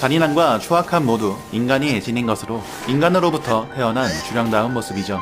잔인함과 추악함 모두 인간이 지닌 것으로 인간으로부터 태어난 주량다운 모습이죠.